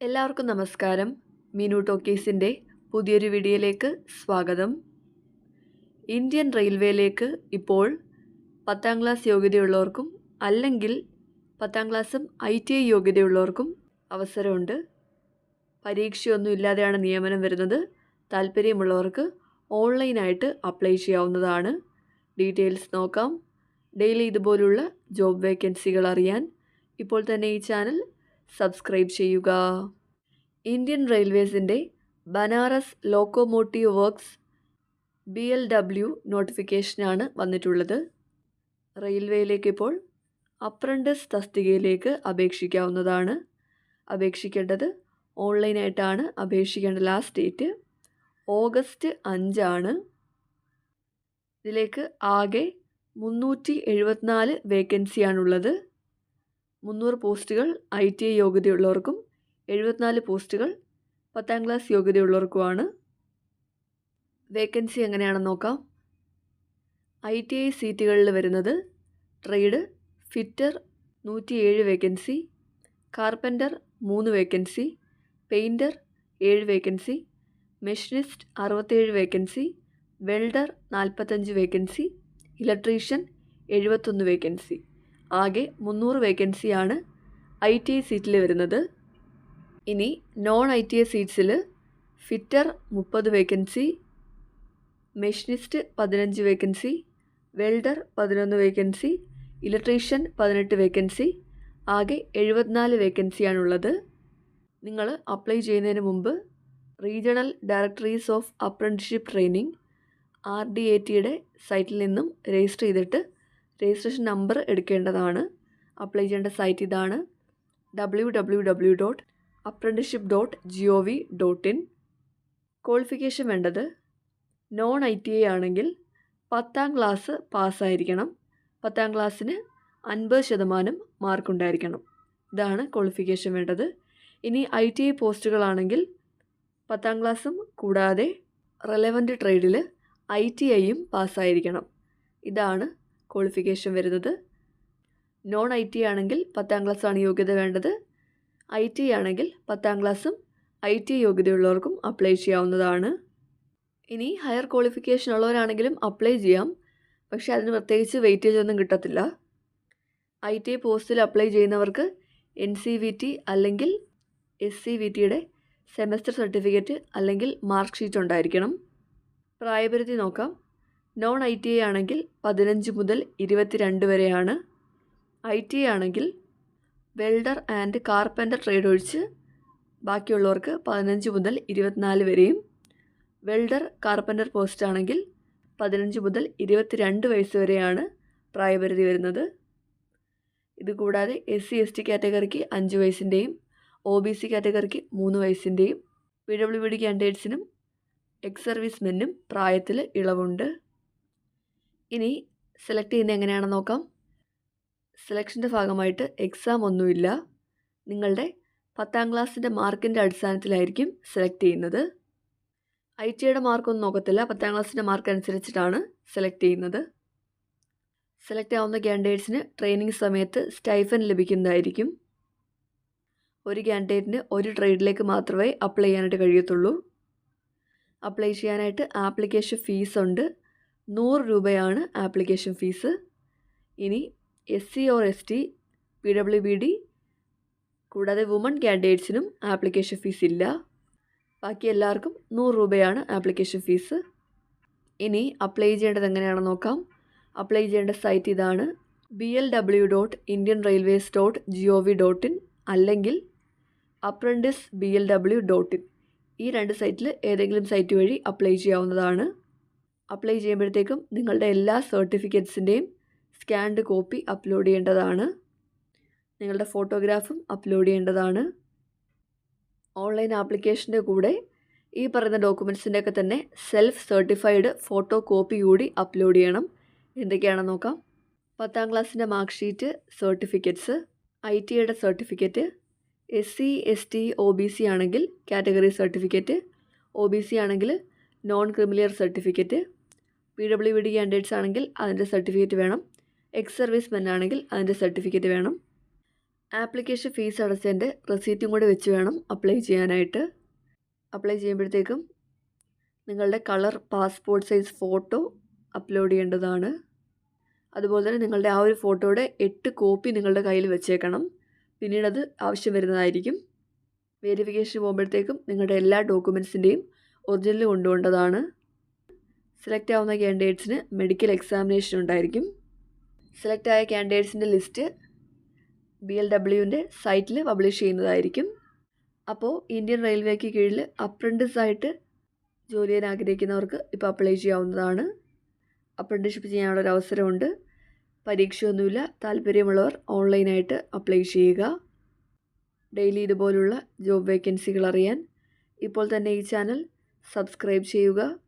എല്ലാവർക്കും നമസ്കാരം. മീനു ടോക്കീസിന്റെ പുതിയൊരു വീഡിയോയിലേക്ക് സ്വാഗതം. ഇന്ത്യൻ റെയിൽവേയിലേക്ക് ഇപ്പോൾ പത്താം ക്ലാസ് യോഗ്യതയുള്ളവർക്കും അല്ലെങ്കിൽ പത്താം ക്ലാസ്സും ഐ ടി ഐ യോഗ്യതയുള്ളവർക്കും അവസരമുണ്ട്. പരീക്ഷയൊന്നും ഇല്ലാതെയാണ് നിയമനം വരുന്നത്. താല്പര്യമുള്ളവർക്ക് ഓൺലൈനായിട്ട് അപ്ലൈ ചെയ്യാവുന്നതാണ്. ഡീറ്റെയിൽസ് നോക്കാം. ഡെയിലി ഇതുപോലുള്ള ജോബ് വേക്കൻസികൾ അറിയാൻ ഇപ്പോൾ തന്നെ ഈ ചാനൽ സബ്സ്ക്രൈബ് ചെയ്യുക. Indian റെയിൽവേസിന്റെ Banaras locomotive works B L W നോട്ടിഫിക്കേഷനാണ് വന്നിട്ടുള്ളത്. റെയിൽവേയിലേക്ക് ഇപ്പോൾ അപ്രന്റിസ് തസ്തികയിലേക്ക് അപേക്ഷിക്കാവുന്നതാണ്. അപേക്ഷിക്കേണ്ടത് ഓൺലൈനായിട്ടാണ്. അപേക്ഷിക്കേണ്ട ലാസ്റ്റ് ഡേറ്റ് ഓഗസ്റ്റ് അഞ്ചാണ്. ഇതിലേക്ക് ആകെ മുന്നൂറ്റി എഴുപത്തിനാല് വേക്കൻസിയാണുള്ളത്. മുന്നൂറ് പോസ്റ്റുകൾ ഐ ടി ഐ യോഗ്യതയുള്ളവർക്കും എഴുപത്തിനാല് പോസ്റ്റുകൾ പത്താം ക്ലാസ് യോഗ്യതയുള്ളവർക്കുമാണ്. വേക്കൻസി എങ്ങനെയാണെന്ന് നോക്കാം. ഐ ടി ഐ സീറ്റുകളിൽ വരുന്നത് ട്രേഡ് ഫിറ്റർ നൂറ്റിയേഴ് വേക്കൻസി കാർപ്പന്റർ മൂന്ന് വേക്കൻസി പെയിന്റർ ഏഴ് വേക്കൻസി മെഷീനിസ്റ്റ് അറുപത്തേഴ് വേക്കൻസി വെൽഡർ നാൽപ്പത്തഞ്ച് വേക്കൻസി ഇലക്ട്രീഷ്യൻ എഴുപത്തൊന്ന് വേക്കൻസി. ആകെ മുന്നൂറ് വേക്കൻസിയാണ് ഐ ടി ഐ സീറ്റിൽ വരുന്നത്. ഇനി നോൺ ഐ ടി ഐ സീറ്റ്സിൽ ഫിറ്റർ മുപ്പത് വേക്കൻസി മെഷീനിസ്റ്റ് പതിനഞ്ച് വേക്കൻസി വെൽഡർ പതിനൊന്ന് വേക്കൻസി ഇലക്ട്രീഷ്യൻ പതിനെട്ട് വേക്കൻസി ആകെ എഴുപത്തിനാല് വേക്കൻസിയാണുള്ളത്. നിങ്ങൾ അപ്ലൈ ചെയ്യുന്നതിന് മുമ്പ് regional directories of apprenticeship training R D A ടിയുടെ സൈറ്റിൽ നിന്നും രജിസ്റ്റർ ചെയ്തിട്ട് രജിസ്ട്രേഷൻ നമ്പർ എടുക്കേണ്ടതാണ്. അപ്ലൈ ചെയ്യേണ്ട സൈറ്റ് ഇതാണ് W W W dot apprenticeship dot G O V dot in qualification വേണ്ടത് നോൺ ഐ ടി ഐ ആണെങ്കിൽ പത്താം ക്ലാസ് പാസ്സായിരിക്കണം. പത്താം ക്ലാസ്സിന് അൻപത് ശതമാനം മാർക്കുണ്ടായിരിക്കണം ഇതാണ് ക്വാളിഫിക്കേഷൻ വേണ്ടത്. ഇനി ഐ ടി ഐ പോസ്റ്റുകളാണെങ്കിൽ പത്താം ക്ലാസ്സും കൂടാതെ റെലവന്റ് ട്രേഡിൽ ഐ ടി ഐയും പാസ്സായിരിക്കണം. ഇതാണ് ക്വാളിഫിക്കേഷൻ വരുന്നത്. നോൺ ഐ ടി ആണെങ്കിൽ പത്താം ക്ലാസ്സാണ് യോഗ്യത വേണ്ടത്. ഐ ടി ആണെങ്കിൽ പത്താം ക്ലാസ്സും ഐ ടി യോഗ്യതയുള്ളവർക്കും അപ്ലൈ ചെയ്യാവുന്നതാണ്. ഇനി ഹയർ ക്വാളിഫിക്കേഷൻ ഉള്ളവരാണെങ്കിലും അപ്ലൈ ചെയ്യാം. പക്ഷേ അതിന് പ്രത്യേകിച്ച് വെയിറ്റേജ് ഒന്നും കിട്ടത്തില്ല. ഐ ടി പോസ്റ്റിൽ അപ്ലൈ ചെയ്യുന്നവർക്ക് എൻ സി വി ടി അല്ലെങ്കിൽ എസ് സി വി ടിയുടെ സെമസ്റ്റർ സർട്ടിഫിക്കറ്റ് അല്ലെങ്കിൽ മാർക്ക് ഷീറ്റ് ഉണ്ടായിരിക്കണം. പ്രായപരിധി നോക്കാം. നോൺ ഐ ടി ഐ ആണെങ്കിൽ പതിനഞ്ച് മുതൽ ഇരുപത്തിരണ്ട് വരെയാണ്. ഐ ടി ഐ ആണെങ്കിൽ വെൽഡർ ആൻഡ് കാർപ്പന്റർ ട്രേഡ് ഒഴിച്ച് ബാക്കിയുള്ളവർക്ക് പതിനഞ്ച് മുതൽ ഇരുപത്തിനാല് വരെയും. വെൽഡർ കാർപ്പന്റർ പോസ്റ്റ് ആണെങ്കിൽ പതിനഞ്ച് മുതൽ ഇരുപത്തിരണ്ട് വയസ്സ് വരെയാണ് പ്രായപരിധി വരുന്നത്. ഇതുകൂടാതെ എസ് സി എസ് ടി കാറ്റഗറിക്ക് അഞ്ച് വയസ്സിന്റെയും ഒ ബി സി കാറ്റഗറിക്ക് മൂന്ന് വയസ്സിന്റെയും പി ഡബ്ല്യു ബി ഡി കാൻഡിഡേറ്റ്സിനും എക്സ് സർവീസ് മെന്നും പ്രായത്തിൽ ഇളവുണ്ട്. ഇനി സെലക്ട് ചെയ്യുന്നത് എങ്ങനെയാണെന്ന് നോക്കാം. സെലക്ഷന്റെ ഭാഗമായിട്ട് എക്സാം ഒന്നുമില്ല. നിങ്ങളുടെ പത്താം ക്ലാസ്സിന്റെ മാർക്കിന്റെ അടിസ്ഥാനത്തിലായിരിക്കും സെലക്ട് ചെയ്യുന്നത്. ഐ ടിയുടെ മാർക്കൊന്നും നോക്കത്തില്ല. പത്താം ക്ലാസ്സിന്റെ മാർക്ക് അനുസരിച്ചിട്ടാണ് സെലക്ട് ചെയ്യുന്നത്. സെലക്ട് ആവുന്ന ക്യാൻഡിഡേറ്റ്സിന് ട്രെയിനിങ് സമയത്ത് സ്റ്റൈഫൻ ലഭിക്കുന്നതായിരിക്കും. ഒരു ക്യാൻഡിഡേറ്റിന് ഒരു ട്രേഡിലേക്ക് മാത്രമേ അപ്ലൈ ചെയ്യാനായിട്ട് കഴിയത്തുള്ളൂ. അപ്ലൈ ചെയ്യാനായിട്ട് ആപ്ലിക്കേഷൻ ഫീസ് ഉണ്ട്. നൂറ് രൂപയാണ് ആപ്ലിക്കേഷൻ ഫീസ്. ഇനി S C or S T P W B D കൂടാതെ വുമൺ കാൻഡിഡേറ്റ്സിനും ആപ്ലിക്കേഷൻ ഫീസ് ഇല്ല. ബാക്കി എല്ലാവർക്കും നൂറ് രൂപയാണ് ആപ്ലിക്കേഷൻ ഫീസ്. ഇനി അപ്ലൈ ചെയ്യേണ്ടത് എങ്ങനെയാണെന്ന് നോക്കാം. അപ്ലൈ ചെയ്യേണ്ട സൈറ്റ് ഇതാണ് B L W dot Indian railways dot G O V dot in അല്ലെങ്കിൽ apprentice B L W dot in ഈ രണ്ട് സൈറ്റിൽ ഏതെങ്കിലും സൈറ്റ് വഴി അപ്ലൈ ചെയ്യാവുന്നതാണ്. അപ്ലൈ ചെയ്യുമ്പോഴത്തേക്കും നിങ്ങളുടെ എല്ലാ സർട്ടിഫിക്കറ്റ്സിന്റെയും സ്കാൻഡ് കോപ്പി അപ്ലോഡ് ചെയ്യേണ്ടതാണ്. നിങ്ങളുടെ ഫോട്ടോഗ്രാഫും അപ്ലോഡ് ചെയ്യേണ്ടതാണ്. ഓൺലൈൻ ആപ്ലിക്കേഷന്റെ കൂടെ ഈ പറയുന്ന ഡോക്യുമെൻസിന്റെ ഒക്കെ തന്നെ സെൽഫ് സർട്ടിഫൈഡ് ഫോട്ടോ കോപ്പി കൂടി അപ്ലോഡ് ചെയ്യണം. എന്തൊക്കെയാണെന്ന് നോക്കാം. പത്താം ക്ലാസ്സിന്റെ മാർക്ക് ഷീറ്റ് സർട്ടിഫിക്കറ്റ്സ് ഐ ടിയുടെ certificate S C S T O B C ആണെങ്കിൽ category certificate O B C ആണെങ്കിൽ non creamy layer certificate P W D candidates ആണെങ്കിൽ അതിന്റെ സർട്ടിഫിക്കറ്റ് വേണം. എക്സ് സർവീസ് മെൻ ആണെങ്കിൽ അതിന്റെ സർട്ടിഫിക്കറ്റ് വേണം. ആപ്ലിക്കേഷൻ ഫീസ് അടച്ചതിന്റെ റെസീറ്റും കൂടി വെച്ച് വേണം അപ്ലൈ ചെയ്യാനായിട്ട്. അപ്ലൈ ചെയ്യുമ്പോഴത്തേക്കും നിങ്ങളുടെ colour passport size photo upload ചെയ്യേണ്ടതാണ്. അതുപോലെ തന്നെ നിങ്ങളുടെ ആ ഒരു ഫോട്ടോയുടെ എട്ട് കോപ്പി നിങ്ങളുടെ കയ്യിൽ വെച്ചേക്കണം. പിന്നീട് അത് ആവശ്യം വരുന്നതായിരിക്കും. വെരിഫിക്കേഷൻ പോകുമ്പോഴത്തേക്കും നിങ്ങളുടെ എല്ലാ ഡോക്യുമെൻസിന്റെയും ഒറിജിനൽ കൊണ്ടുപോകേണ്ടതാണ്. സെലക്ട് ആവുന്ന ക്യാൻഡിഡേറ്റ്സിന് മെഡിക്കൽ എക്സാമിനേഷൻ ഉണ്ടായിരിക്കും. സെലക്ട് ആയ ക്യാൻഡിഡേറ്റ്സിന്റെ ലിസ്റ്റ് ബി എൽ ഡബ്ല്യുവിന്റെ സൈറ്റിൽ പബ്ലിഷ് ചെയ്യുന്നതായിരിക്കും. അപ്പോൾ ഇന്ത്യൻ റെയിൽവേക്ക് കീഴിൽ അപ്രന്റിസായിട്ട് ജോലി ചെയ്യാൻ ആഗ്രഹിക്കുന്നവർക്ക് ഇപ്പോൾ അപ്ലൈ ചെയ്യാവുന്നതാണ്. അപ്രന്റിഷിപ്പ് ചെയ്യാനുള്ളൊരു അവസരമുണ്ട്. പരീക്ഷയൊന്നുമില്ല. താല്പര്യമുള്ളവർ ഓൺലൈനായിട്ട് അപ്ലൈ ചെയ്യുക. ഡെയിലി ഇതുപോലുള്ള ജോബ് വേക്കൻസികൾ അറിയാൻ. ഇപ്പോൾ തന്നെ ഈ ചാനൽ സബ്സ്ക്രൈബ് ചെയ്യുക.